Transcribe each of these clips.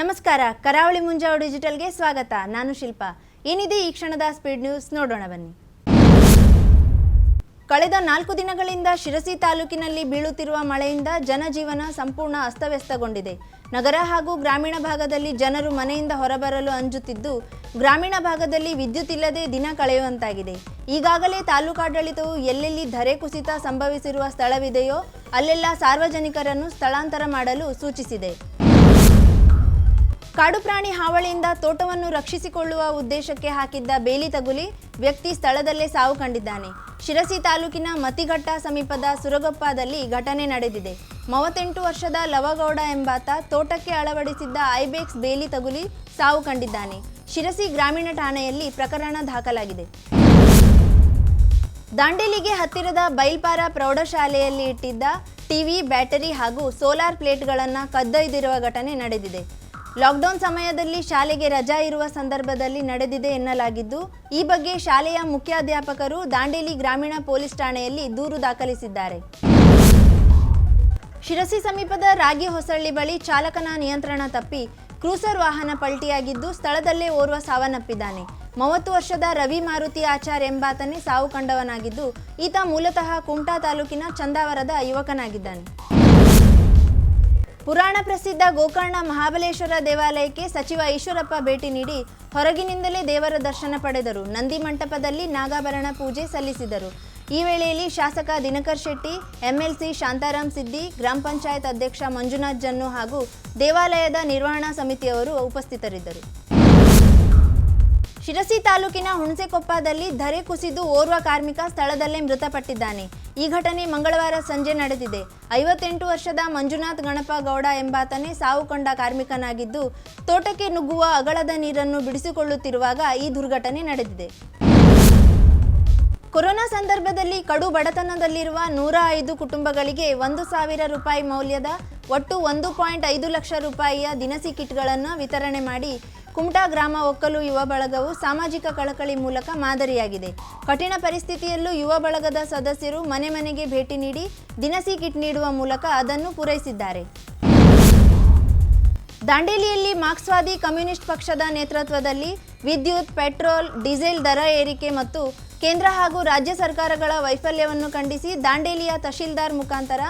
ನಮಸ್ಕಾರ, ಕರಾವಳಿ ಮುಂಜಾವು ಡಿಜಿಟಲ್ಗೆ ಸ್ವಾಗತ. ನಾನು ಶಿಲ್ಪ. ಏನಿದೆ ಈ ಕ್ಷಣದ ಸ್ಪೀಡ್ ನ್ಯೂಸ್ ನೋಡೋಣ ಬನ್ನಿ. ಕಳೆದ ನಾಲ್ಕು ದಿನಗಳಿಂದ ಶಿರಸಿ ತಾಲೂಕಿನಲ್ಲಿ ಬೀಳುತ್ತಿರುವ ಮಳೆಯಿಂದ ಜನಜೀವನ ಸಂಪೂರ್ಣ ಅಸ್ತವ್ಯಸ್ತಗೊಂಡಿದೆ. ನಗರ ಹಾಗೂ ಗ್ರಾಮೀಣ ಭಾಗದಲ್ಲಿ ಜನರು ಮನೆಯಿಂದ ಹೊರಬರಲು ಅಂಜುತ್ತಿದ್ದು, ಗ್ರಾಮೀಣ ಭಾಗದಲ್ಲಿ ವಿದ್ಯುತ್ ಇಲ್ಲದೆ ದಿನ ಕಳೆಯುವಂತಾಗಿದೆ. ಈಗಾಗಲೇ ತಾಲೂಕಾಡಳಿತವು ಎಲ್ಲೆಲ್ಲಿ ಧರೆ ಕುಸಿತ ಸಂಭವಿಸಿರುವ ಸ್ಥಳವಿದೆಯೋ, ಅಲ್ಲೆಲ್ಲ ಸಾರ್ವಜನಿಕರನ್ನು ಸ್ಥಳಾಂತರ ಮಾಡಲು ಸೂಚಿಸಿದೆ. ಕಾಡು ಪ್ರಾಣಿ ಹಾವಳಿಯಿಂದ ತೋಟವನ್ನು ರಕ್ಷಿಸಿಕೊಳ್ಳುವ ಉದ್ದೇಶಕ್ಕೆ ಹಾಕಿದ್ದ ಬೇಲಿ ತಗುಲಿ ವ್ಯಕ್ತಿ ಸ್ಥಳದಲ್ಲೇ ಸಾವು ಕಂಡಿದ್ದಾನೆ. ಶಿರಸಿ ತಾಲೂಕಿನ ಮತಿಘಟ್ಟ ಸಮೀಪದ ಸುರಗೊಪ್ಪದಲ್ಲಿ ಘಟನೆ ನಡೆದಿದೆ. ಮೂವತ್ತೆಂಟು ವರ್ಷದ ಲವಗೌಡ ಎಂಬಾತ ತೋಟಕ್ಕೆ ಅಳವಡಿಸಿದ್ದ ಐಬೆಕ್ಸ್ ಬೇಲಿ ತಗುಲಿ ಸಾವು ಕಂಡಿದ್ದಾನೆ. ಶಿರಸಿ ಗ್ರಾಮೀಣ ಠಾಣೆಯಲ್ಲಿ ಪ್ರಕರಣ ದಾಖಲಾಗಿದೆ. ದಾಂಡೇಲಿಗೆ ಹತ್ತಿರದ ಬೈಲ್ಪಾರ ಪ್ರೌಢಶಾಲೆಯಲ್ಲಿ ಇಟ್ಟಿದ್ದ ಟಿವಿ ಬ್ಯಾಟರಿ ಹಾಗೂ ಸೋಲಾರ್ ಪ್ಲೇಟ್ಗಳನ್ನು ಕದ್ದೊಯ್ದಿರುವ ಘಟನೆ ನಡೆದಿದೆ. ಲಾಕ್ಡೌನ್ ಸಮಯದಲ್ಲಿ ಶಾಲೆಗೆ ರಜಾ ಇರುವ ಸಂದರ್ಭದಲ್ಲಿ ನಡೆದಿದೆ ಎನ್ನಲಾಗಿದ್ದು, ಈ ಬಗ್ಗೆ ಶಾಲೆಯ ಮುಖ್ಯಾಧ್ಯಾಪಕರು ದಾಂಡೇಲಿ ಗ್ರಾಮೀಣ ಪೊಲೀಸ್ ಠಾಣೆಯಲ್ಲಿ ದೂರು ದಾಖಲಿಸಿದ್ದಾರೆ. ಶಿರಸಿ ಸಮೀಪದ ರಾಗಿ ಹೊಸಳ್ಳಿ ಬಳಿ ಚಾಲಕನ ನಿಯಂತ್ರಣ ತಪ್ಪಿ ಕ್ರೂಸರ್ ವಾಹನ ಪಲ್ಟಿಯಾಗಿದ್ದು, ಸ್ಥಳದಲ್ಲೇ ಓರ್ವ ಸಾವನ್ನಪ್ಪಿದ್ದಾನೆ. ಮೂವತ್ತು ವರ್ಷದ ರವಿ ಮಾರುತಿ ಆಚಾರ್ ಎಂಬಾತನೇ ಸಾವು ಕಂಡವನಾಗಿದ್ದು, ಈತ ಮೂಲತಃ ಕುಮಟಾ ತಾಲೂಕಿನ ಚಂದಾವರದ ಯುವಕನಾಗಿದ್ದಾನೆ. ಪುರಾಣ ಪ್ರಸಿದ್ಧ ಗೋಕರ್ಣ ಮಹಾಬಲೇಶ್ವರ ದೇವಾಲಯಕ್ಕೆ ಸಚಿವ ಈಶ್ವರಪ್ಪ ಭೇಟಿ ನೀಡಿ ಹೊರಗಿನಿಂದಲೇ ದೇವರ ದರ್ಶನ ಪಡೆದರು. ನಂದಿ ಮಂಟಪದಲ್ಲಿ ನಾಗಾಭರಣ ಪೂಜೆ ಸಲ್ಲಿಸಿದರು. ಈ ವೇಳೆಯಲ್ಲಿ ಶಾಸಕ ದಿನಕರ್ ಶೆಟ್ಟಿ, ಎಂಎಲ್ಸಿ ಶಾಂತಾರಾಮ್ ಸಿದ್ದಿ, ಗ್ರಾಮ ಪಂಚಾಯತ್ ಅಧ್ಯಕ್ಷ ಮಂಜುನಾಥ್ ಜನ್ನು ಹಾಗೂ ದೇವಾಲಯದ ನಿರ್ವಹಣಾ ಸಮಿತಿಯವರು ಉಪಸ್ಥಿತರಿದ್ದರು. ಶಿರಸಿ ತಾಲೂಕಿನ ಹುಣಸೆಕೊಪ್ಪದಲ್ಲಿ ಧರೆ ಕುಸಿದು ಓರ್ವ ಕಾರ್ಮಿಕ ಸ್ಥಳದಲ್ಲೇ ಮೃತಪಟ್ಟಿದ್ದಾನೆ. ಈ ಘಟನೆ ಮಂಗಳವಾರ ಸಂಜೆ ನಡೆದಿದೆ. ಐವತ್ತೆಂಟು ವರ್ಷದ ಮಂಜುನಾಥ್ ಗಣಪ ಗೌಡ ಎಂಬಾತನೇ ಸಾವು ಕಂಡ ಕಾರ್ಮಿಕನಾಗಿದ್ದು, ತೋಟಕ್ಕೆ ನುಗ್ಗುವ ಅಗಳದ ನೀರನ್ನು ಬಿಡಿಸಿಕೊಳ್ಳುತ್ತಿರುವಾಗ ಈ ದುರ್ಘಟನೆ ನಡೆದಿದೆ. ಕೊರೋನಾ ಸಂದರ್ಭದಲ್ಲಿ ಕಡು ಬಡತನದಲ್ಲಿರುವ ನೂರ ಐದು ಕುಟುಂಬಗಳಿಗೆ ಒಂದು ಸಾವಿರ ರೂಪಾಯಿ ಮೌಲ್ಯದ ಒಟ್ಟು ಒಂದು ಪಾಯಿಂಟ್ ಐದು ಲಕ್ಷ ರೂಪಾಯಿಯ ದಿನಸಿ ಕಿಟ್ಗಳನ್ನು ವಿತರಣೆ ಮಾಡಿ ಕುಮಟಾ ಗ್ರಾಮ ಒಕ್ಕಲು ಯುವ ಬಳಗವು ಸಾಮಾಜಿಕ ಕಳಕಳಿ ಮೂಲಕ ಮಾದರಿಯಾಗಿದೆ. ಕಠಿಣ ಪರಿಸ್ಥಿತಿಯಲ್ಲೂ ಯುವ ಬಳಗದ ಸದಸ್ಯರು ಮನೆ ಮನೆಗೆ ಭೇಟಿ ನೀಡಿ ದಿನಸಿ ಕಿಟ್ ನೀಡುವ ಮೂಲಕ ಅದನ್ನು ಪೂರೈಸಿದ್ದಾರೆ. ದಾಂಡೇಲಿಯಲ್ಲಿ ಮಾರ್ಕ್ಸ್ವಾದಿ ಕಮ್ಯುನಿಸ್ಟ್ ಪಕ್ಷದ ನೇತೃತ್ವದಲ್ಲಿ ವಿದ್ಯುತ್, ಪೆಟ್ರೋಲ್, ಡೀಸೆಲ್ ದರ ಏರಿಕೆ ಮತ್ತು ಕೇಂದ್ರ ಹಾಗೂ ರಾಜ್ಯ ಸರ್ಕಾರಗಳ ವೈಫಲ್ಯವನ್ನು ಖಂಡಿಸಿ ದಾಂಡೇಲಿಯ ತಹಶೀಲ್ದಾರ್ ಮುಖಾಂತರ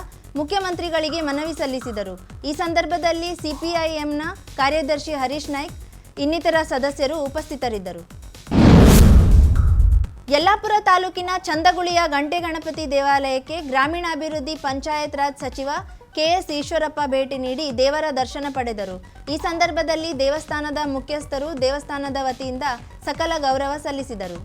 ಮುಖ್ಯಮಂತ್ರಿಗಳಿಗೆ ಮನವಿ ಸಲ್ಲಿಸಿದರು. ಈ ಸಂದರ್ಭದಲ್ಲಿ ಸಿಪಿಐಎಂನ ಕಾರ್ಯದರ್ಶಿ ಹರೀಶ್ ನಾಯ್ಕ್ ಇನ್ನಿತರ ಸದಸ್ಯರು ಉಪಸ್ಥಿತರಿದ್ದರು. ಯಲ್ಲಾಪುರ ತಾಲೂಕಿನ ಚಂದಗುಳಿಯ ಗಂಟೆ ಗಣಪತಿ ದೇವಾಲಯಕ್ಕೆ ಗ್ರಾಮೀಣಾಭಿವೃದ್ಧಿ ಪಂಚಾಯತ್ ರಾಜ್ ಸಚಿವ ಕೆಎಸ್ ಈಶ್ವರಪ್ಪ ಭೇಟಿ ನೀಡಿ ದೇವರ ದರ್ಶನ ಪಡೆದರು. ಈ ಸಂದರ್ಭದಲ್ಲಿ ದೇವಸ್ಥಾನದ ಮುಖ್ಯಸ್ಥರು ದೇವಸ್ಥಾನದ ವತಿಯಿಂದ ಸಕಲ ಗೌರವ ಸಲ್ಲಿಸಿದರು.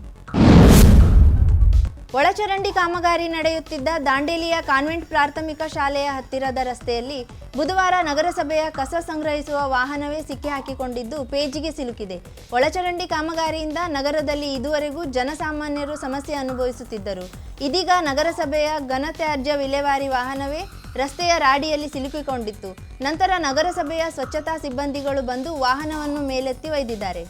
ಒಳಚರಂಡಿ ಕಾಮಗಾರಿ ನಡೆಯುತ್ತಿದ್ದ ದಾಂಡೇಲಿಯ ಕಾನ್ವೆಂಟ್ ಪ್ರಾಥಮಿಕ ಶಾಲೆಯ ಹತ್ತಿರದ ರಸ್ತೆಯಲ್ಲಿ ಬುಧವಾರ ನಗರಸಭೆಯ ಕಸ ಸಂಗ್ರಹಿಸುವ ವಾಹನವೇ ಸಿಕ್ಕಿ ಹಾಕಿಕೊಂಡಿದ್ದು ಪೇಜಿಗೆ ಸಿಲುಕಿದೆ. ಒಳಚರಂಡಿ ಕಾಮಗಾರಿಯಿಂದ ನಗರದಲ್ಲಿ ಇದುವರೆಗೂ ಜನಸಾಮಾನ್ಯರು ಸಮಸ್ಯೆ ಅನುಭವಿಸುತ್ತಿದ್ದರು. ಇದೀಗ ನಗರಸಭೆಯ ಘನತ್ಯಾಜ್ಯ ವಿಲೇವಾರಿ ವಾಹನವೇ ರಸ್ತೆಯ ರಾಡಿಯಲ್ಲಿ ಸಿಲುಕಿಕೊಂಡಿತ್ತು. ನಂತರ ನಗರಸಭೆಯ ಸ್ವಚ್ಛತಾ ಸಿಬ್ಬಂದಿಗಳು ಬಂದು ವಾಹನವನ್ನು ಮೇಲೆತ್ತಿ ಒಯ್ದಿದ್ದಾರೆ.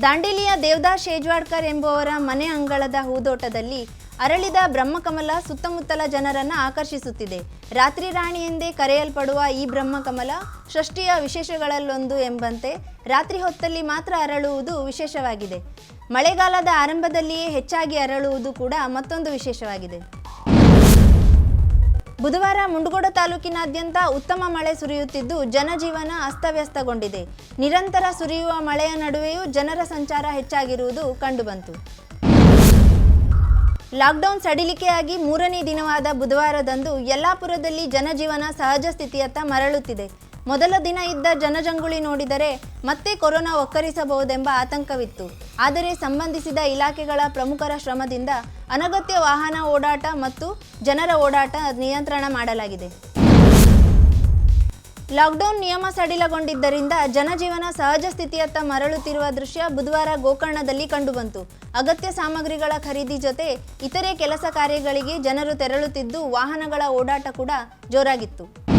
ದಾಂಡೇಲಿಯ ದೇವದಾ ಶೇಜ್ವಾಡ್ಕರ್ ಎಂಬುವರ ಮನೆ ಅಂಗಳದ ಹೂದೋಟದಲ್ಲಿ ಅರಳಿದ ಬ್ರಹ್ಮಕಮಲ ಸುತ್ತಮುತ್ತಲ ಜನರನ್ನು ಆಕರ್ಷಿಸುತ್ತಿದೆ. ರಾತ್ರಿ ರಾಣಿ ಎಂದೇ ಕರೆಯಲ್ಪಡುವ ಈ ಬ್ರಹ್ಮಕಮಲ ಸೃಷ್ಟಿಯ ವಿಶೇಷಗಳಲ್ಲೊಂದು ಎಂಬಂತೆ ರಾತ್ರಿ ಹೊತ್ತಲ್ಲಿ ಮಾತ್ರ ಅರಳುವುದು ವಿಶೇಷವಾಗಿದೆ. ಮಳೆಗಾಲದ ಆರಂಭದಲ್ಲಿಯೇ ಹೆಚ್ಚಾಗಿ ಅರಳುವುದು ಕೂಡ ಮತ್ತೊಂದು ವಿಶೇಷವಾಗಿದೆ. ಬುಧವಾರ ಮುಂಡಗೋಡ ತಾಲೂಕಿನಾದ್ಯಂತ ಉತ್ತಮ ಮಳೆ ಸುರಿಯುತ್ತಿದ್ದು, ಜನಜೀವನ ಅಸ್ತವ್ಯಸ್ತಗೊಂಡಿದೆ. ನಿರಂತರ ಸುರಿಯುವ ಮಳೆಯ ನಡುವೆಯೂ ಜನರ ಸಂಚಾರ ಹೆಚ್ಚಾಗಿರುವುದು ಕಂಡುಬಂತು. ಲಾಕ್ಡೌನ್ ಸಡಿಲಿಕೆಯಾಗಿ ಮೂರನೇ ದಿನವಾದ ಬುಧವಾರದಂದು ಯಲ್ಲಾಪುರದಲ್ಲಿ ಜನಜೀವನ ಸಹಜ ಸ್ಥಿತಿಯತ್ತ ಮರಳುತ್ತಿದೆ. ಮೊದಲ ದಿನ ಇದ್ದ ಜನಜಂಗುಳಿ ನೋಡಿದರೆ ಮತ್ತೆ ಕೊರೋನಾ ಒಕ್ಕರಿಸಬಹುದೆಂಬ ಆತಂಕವಿತ್ತು. ಆದರೆ ಸಂಬಂಧಿಸಿದ ಇಲಾಖೆಗಳ ಪ್ರಮುಖರ ಶ್ರಮದಿಂದ ಅನಗತ್ಯ ವಾಹನ ಓಡಾಟ ಮತ್ತು ಜನರ ಓಡಾಟ ನಿಯಂತ್ರಣ ಮಾಡಲಾಗಿದೆ. ಲಾಕ್ಡೌನ್ ನಿಯಮ ಸಡಿಲಗೊಂಡಿದ್ದರಿಂದ ಜನಜೀವನ ಸಹಜ ಸ್ಥಿತಿಯತ್ತ ಮರಳುತ್ತಿರುವ ದೃಶ್ಯ ಬುಧವಾರ ಗೋಕರ್ಣದಲ್ಲಿ ಕಂಡುಬಂತು. ಅಗತ್ಯ ಸಾಮಗ್ರಿಗಳ ಖರೀದಿ ಜೊತೆ ಇತರೆ ಕೆಲಸ ಕಾರ್ಯಗಳಿಗೆ ಜನರು ತೆರಳುತ್ತಿದ್ದು ವಾಹನಗಳ ಓಡಾಟ ಕೂಡ ಜೋರಾಗಿತ್ತು.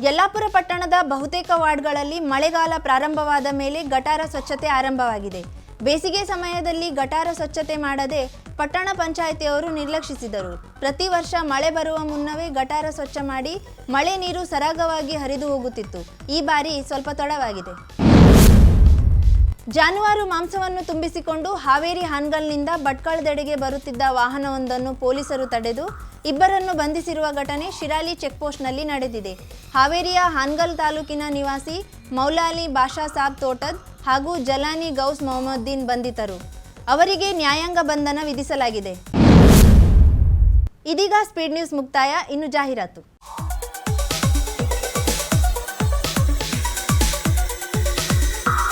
ಯಲ್ಲಾಪುರ ಪಟ್ಟಣದ ಬಹುತೇಕ ವಾರ್ಡ್ಗಳಲ್ಲಿ ಮಳೆಗಾಲ ಪ್ರಾರಂಭವಾದ ಮೇಲೆ ಗಟಾರ ಸ್ವಚ್ಛತೆ ಆರಂಭವಾಗಿದೆ. ಬೇಸಿಗೆ ಸಮಯದಲ್ಲಿ ಗಟಾರ ಸ್ವಚ್ಛತೆ ಮಾಡದೆ ಪಟ್ಟಣ ಪಂಚಾಯಿತಿಯವರು ನಿರ್ಲಕ್ಷಿಸಿದರು. ಪ್ರತಿ ವರ್ಷ ಮಳೆ ಬರುವ ಮುನ್ನವೇ ಗಟಾರ ಸ್ವಚ್ಛ ಮಾಡಿ ಮಳೆ ನೀರು ಸರಾಗವಾಗಿ ಹರಿದು ಹೋಗುತ್ತಿತ್ತು. ಈ ಬಾರಿ ಸ್ವಲ್ಪ ತಡವಾಗಿದೆ. ಜಾನುವಾರು ಮಾಂಸವನ್ನು ತುಂಬಿಸಿಕೊಂಡು ಹಾವೇರಿ ಹಾನ್ಗಲ್ನಿಂದ ಭಟ್ಕಳದೆಡೆಗೆ ಬರುತ್ತಿದ್ದ ವಾಹನವೊಂದನ್ನು ಪೊಲೀಸರು ತಡೆದು ಇಬ್ಬರನ್ನು ಬಂಧಿಸಿರುವ ಘಟನೆ ಶಿರಾಲಿ ಚೆಕ್ಪೋಸ್ಟ್ನಲ್ಲಿ ನಡೆದಿದೆ. ಹಾವೇರಿಯ ಹಾನ್ಗಲ್ ತಾಲೂಕಿನ ನಿವಾಸಿ ಮೌಲಾಲಿ ಬಾಷಾ ಸಾಬ್ ತೋಟದ್ ಹಾಗೂ ಜಲಾನಿ ಗೌಸ್ ಮೊಹಮ್ಮದ್ದೀನ್ ಬಂಧಿತರು. ಅವರಿಗೆ ನ್ಯಾಯಾಂಗ ಬಂಧನ ವಿಧಿಸಲಾಗಿದೆ. ಇದೀಗ ಸ್ಪೀಡ್ ನ್ಯೂಸ್ ಮುಕ್ತಾಯ. ಇನ್ನು ಜಾಹೀರಾತು.